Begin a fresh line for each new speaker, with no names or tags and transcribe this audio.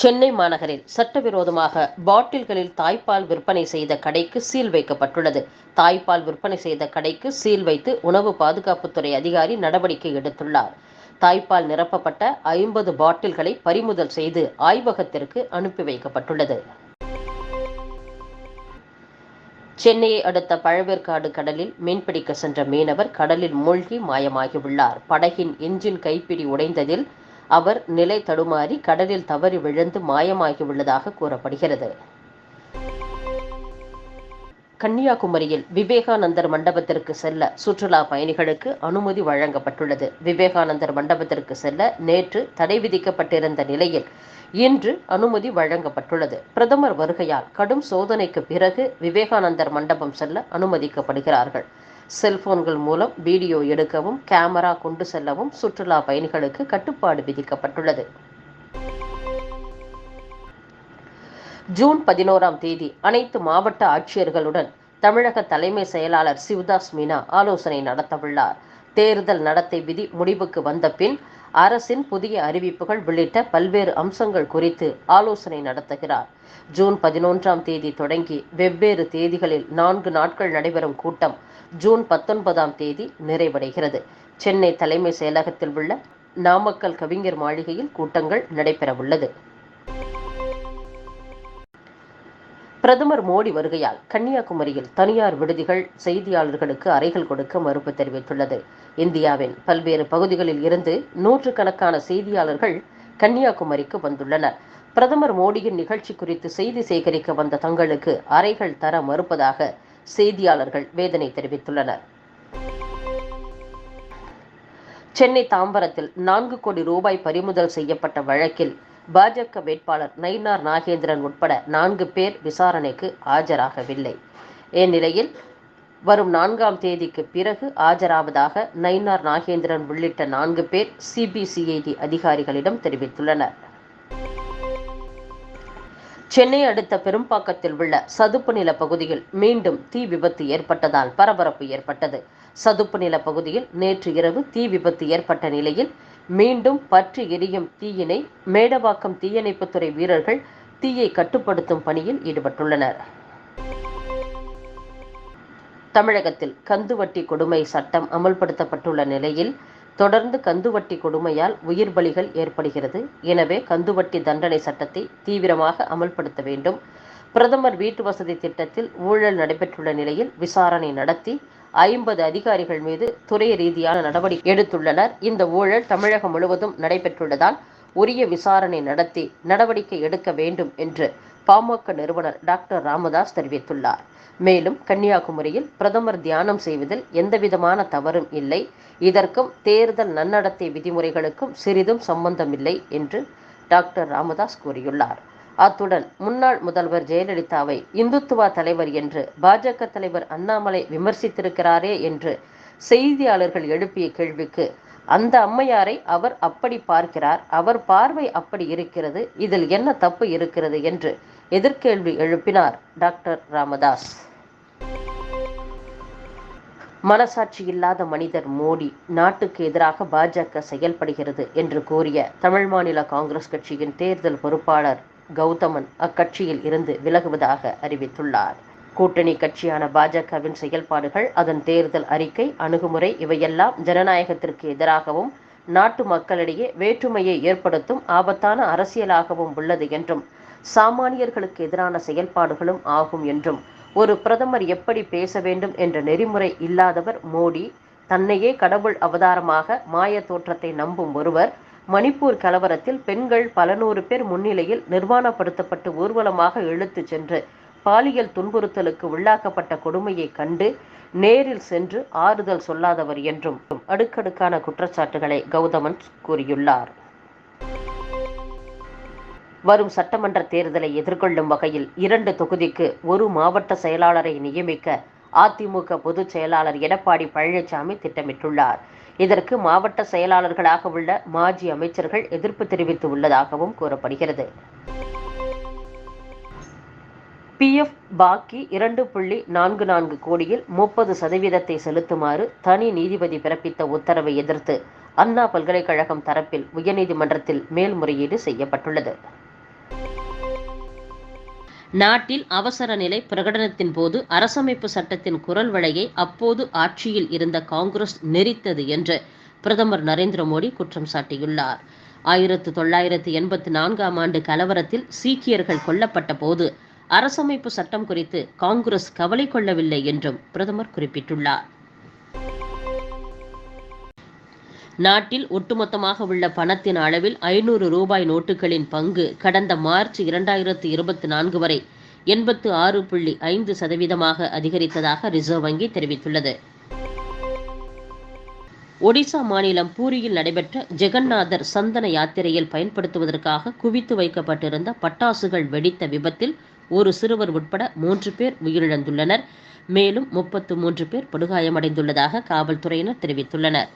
சென்னை மாநகரில் சட்டவிரோதமாக பாட்டில்களில் தாய்ப்பால் விற்பனை செய்த கடைக்கு சீல் வைக்கப்பட்டுள்ளது. தாய்ப்பால் விற்பனை செய்த கடைக்கு சீல் வைத்து உணவு பாதுகாப்புத்துறை அதிகாரி நடவடிக்கை எடுத்துள்ளார். தாய்ப்பால் நிரப்பப்பட்ட ஐம்பது பாட்டில்களை பறிமுதல் செய்து ஆய்வகத்திற்கு அனுப்பி வைக்கப்பட்டுள்ளது. சென்னையை அடுத்த பழவேற்காடு கடலில் மீன்பிடிக்க சென்ற மீனவர் கடலில் மூழ்கி மாயமாகியுள்ளார். படகின் எஞ்சின் கைப்பிடி உடைந்ததில் அவர் நிலை தடுமாறி கடலில் தவறி விழுந்து மாயமாகியுள்ளதாக கூறப்படுகிறது. கன்னியாகுமரியில் விவேகானந்தர் மண்டபத்திற்கு செல்ல சுற்றுலா பயணிகளுக்கு அனுமதி வழங்கப்பட்டுள்ளது. விவேகானந்தர் மண்டபத்திற்கு செல்ல நேற்று தடை விதிக்கப்பட்டிருந்த நிலையில் இன்று அனுமதி வழங்கப்பட்டுள்ளது. பிரதமர் வருகையால் கடும் சோதனைக்கு பிறகு விவேகானந்தர் மண்டபம் செல்ல அனுமதிக்கப்படுகிறார்கள். செல்போன்கள் மூலம் வீடியோ எடுக்கவும் கேமரா கொண்டு செல்லவும் சுற்றுலா பயணிகளுக்கு கட்டுப்பாடு விதிக்கப்பட்டுள்ளது. ஜூன் பதினோராம் தேதி அனைத்து மாவட்ட ஆட்சியர்களுடன் தமிழக தலைமை செயலாளர் சிவதாஸ் மீனா ஆலோசனை நடத்தவுள்ளார். தேர்தல் நடத்தை விதி முடிவுக்கு வந்த பின் அரசின் புதிய அறிவிப்புகள் உள்ளிட்ட பல்வேறு அம்சங்கள் குறித்து ஆலோசனை நடத்துகிறார். ஜூன் பதினொன்றாம் தேதி தொடங்கி வெவ்வேறு தேதிகளில் நான்கு நாட்கள் நடைபெறும் கூட்டம் ஜூன் பத்தொன்பதாம் தேதி நிறைவடைகிறது. சென்னை தலைமை செயலகத்தில் உள்ள நாமக்கல் கவிஞர் மாளிகையில் கூட்டங்கள் நடைபெறவுள்ளது. பிரதமர் மோடி வருகையால் கன்னியாகுமரியில் தனியார் விடுதிகள் செய்தியாளர்களுக்கு அறைகள் கொடுக்க மறுப்பு தெரிவித்துள்ளது. இந்தியாவின் பல்வேறு பகுதிகளில் இருந்து நூற்றுக்கணக்கான செய்தியாளர்கள் கன்னியாகுமரிக்கு வந்துள்ளனர். பிரதமர் மோடியின் நிகழ்ச்சி குறித்து செய்தி சேகரிக்க வந்த தங்களுக்கு அறைகள் தர மறுப்பதாக செய்தியாளர்கள் வேதனை தெரிவித்துள்ளனர். சென்னை தாம்பரத்தில் நான்கு கோடி ரூபாய் பறிமுதல் செய்யப்பட்ட வழக்கில் பாஜக வேட்பாளர் நயினார் நாகேந்திரன் உட்பட நான்கு பேர் விசாரணைக்கு ஆஜராகவில்லை. இந்நிலையில் வரும் நான்காம் தேதிக்கு பிறகு ஆஜராவதாக நயினார் நாகேந்திரன் உள்ளிட்ட நான்கு பேர் சிபிசிஐடி அதிகாரிகளிடம் தெரிவித்துள்ளனர். சென்னை அடுத்த பெரும்பாக்கத்தில் உள்ள சதுப்பு நில பகுதியில் மீண்டும் தீ விபத்து ஏற்பட்டதால் பரபரப்பு ஏற்பட்டது. சதுப்பு நில பகுதியில் நேற்று இரவு தீ விபத்து ஏற்பட்ட நிலையில் மீண்டும் பற்றி எரியும் தீயினை மேடவாக்கம் தீயணைப்புத்துறை வீரர்கள் தீயை கட்டுப்படுத்தும் பணியில் ஈடுபட்டுள்ளனர். தமிழகத்தில் கந்துவட்டி கொடுமை சட்டம் அமல்படுத்தப்பட்டுள்ள நிலையில் தொடர்ந்து கந்துவட்டி கொடுமையால் உயிர் பலிகள் ஏற்படுகிறது. எனவே கந்துவட்டி தண்டனை சட்டத்தை தீவிரமாக அமல்படுத்த வேண்டும். பிரதமர் வீட்டு வசதி திட்டத்தில் ஊழல் நடைபெற்றுள்ள நிலையில் விசாரணை நடத்தி ஐம்பது அதிகாரிகள் மீது துறை ரீதியான நடவடிக்கை எடுத்துள்ளனர். இந்த ஊழல் தமிழகம் முழுவதும் நடைபெற்றுள்ளதால் உரிய விசாரணை நடத்தி நடவடிக்கை எடுக்க வேண்டும் என்று பாமக நிறுவனர் டாக்டர் ராமதாஸ் தெரிவித்துள்ளார். மேலும் கன்னியாகுமரியில் பிரதமர் தியானம் செய்வதில் எந்தவிதமான தவறும் இல்லை. இதற்கும் தேர்தல் நன்னடத்தை விதிமுறைகளுக்கும் சிறிதும் சம்பந்தமில்லை என்று டாக்டர் ராமதாஸ் கூறியுள்ளார். அத்துடன் முன்னாள் முதல்வர் ஜெயலலிதாவை இந்துத்துவா தலைவர் என்று பாஜக தலைவர் அண்ணாமலை விமர்சித்திருக்கிறாரே என்று செய்தியாளர்கள் எழுப்பிய கேள்விக்கு அந்த அம்மையாரை அவர் அப்படி பார்க்கிறார் அவர் பார்வை அப்படி இருக்கிறது இதில் என்ன தப்பு இருக்கிறது என்று எதிர்கேள்வி எழுப்பினார் டாக்டர் ராமதாஸ். மனசாட்சி இல்லாத மனிதர் மோடி நாட்டுக்கு எதிராக பாஜக செயல்படுகிறது என்று கூறிய தமிழ் மாநில காங்கிரஸ் கட்சியின் தேர்தல் பொறுப்பாளர் கௌதமன் அக்கட்சியில் இருந்து விலகுவதாக அறிவித்துள்ளார். கூட்டணி கட்சியான பாஜகவின் செயல்பாடுகள் அதன் தேர்தல் அறிக்கை அணுகுமுறை இவையெல்லாம் ஜனநாயகத்திற்கு எதிராகவும் நாட்டு மக்களிடையே வேற்றுமையை ஏற்படுத்தும் ஆபத்தான அரசியலாகவும் உள்ளது என்றும் சாமானியர்களுக்கு எதிரான செயல்பாடுகளும் ஆகும் என்றும் ஒரு பிரதமர் எப்படி பேச வேண்டும் என்ற நெறிமுறை இல்லாதவர் மோடி தன்னையே கடவுள் அவதாரமாக மாய தோற்றத்தை நம்பும் ஒருவர் மணிப்பூர் கலவரத்தில் பெண்கள் பல நூறு பேர் முன்னிலையில் நிர்வாணப்படுத்தப்பட்டு ஊர்வலமாக இழுத்து சென்று பாலியல் துன்புறுத்தலுக்கு உள்ளாக்கப்பட்ட கொடுமையை கண்டு நேரில் சென்று ஆறுதல் சொல்லாதவர் என்றும் அடுக்கடுக்கான குற்றச்சாட்டுகளை கௌதமன் கூறியுள்ளார். வரும் சட்டமன்ற தேர்தலை எதிர்கொள்ளும் வகையில் இரண்டு தொகுதிக்கு ஒரு மாவட்ட செயலாளரை நியமிக்க அதிமுக பொதுச் செயலாளர் எடப்பாடி பழனிசாமி திட்டமிட்டுள்ளார். இதற்கு மாவட்ட செயலாளர்களாக உள்ள மாஜி அமைச்சர்கள் எதிர்ப்பு தெரிவித்து உள்ளதாகவும் கூறப்படுகிறது. பிஎஃப் பாக்கி இரண்டு புள்ளி நான்கு நான்கு கோடியில் முப்பது சதவீதத்தை செலுத்துமாறு தனி நீதிபதி பிறப்பித்த உத்தரவை எதிர்த்து அண்ணா பல்கலைக்கழகம் தரப்பில் உயர்நீதிமன்றத்தில் மேல்முறையீடு செய்யப்பட்டுள்ளது. நாட்டில் அவசர நிலை பிரகடனத்தின் போது அரசமைப்பு சட்டத்தின் குரல் வழையை அப்போது ஆட்சியில் இருந்த காங்கிரஸ் நெறித்தது என்று பிரதமர் நரேந்திர மோடி குற்றம் சாட்டியுள்ளார். ஆயிரத்து தொள்ளாயிரத்து எண்பத்தி நான்காம் ஆண்டு கலவரத்தில் சீக்கியர்கள் கொல்லப்பட்ட போது அரசமைப்பு சட்டம் குறித்து காங்கிரஸ் கவலை கொள்ளவில்லை என்றும் பிரதமர் குறிப்பிட்டுள்ளார். நாட்டில் ஒட்டுமொத்தமாக உள்ள பணத்தின் அளவில் ஐநூறு ரூபாய் நோட்டுகளின் பங்கு கடந்த மார்ச் இரண்டாயிரத்து இருபத்தி நான்கு வரை எண்பத்து ஆறு புள்ளி ஐந்து சதவீதமாக அதிகரித்ததாக ரிசர்வ் வங்கி தெரிவித்துள்ளது. ஒடிசா மாநிலம் பூரியில் நடைபெற்ற ஜெகநாதர் சந்தன யாத்திரையில் பயன்படுத்துவதற்காக குவித்து வைக்கப்பட்டிருந்த பட்டாசுகள் வெடித்த விபத்தில் ஒரு சிறுவர் உட்பட மூன்று பேர் உயிரிழந்துள்ளனர். மேலும் முப்பத்து மூன்று பேர் படுகாயமடைந்துள்ளதாக காவல்துறையினர் தெரிவித்துள்ளனர்.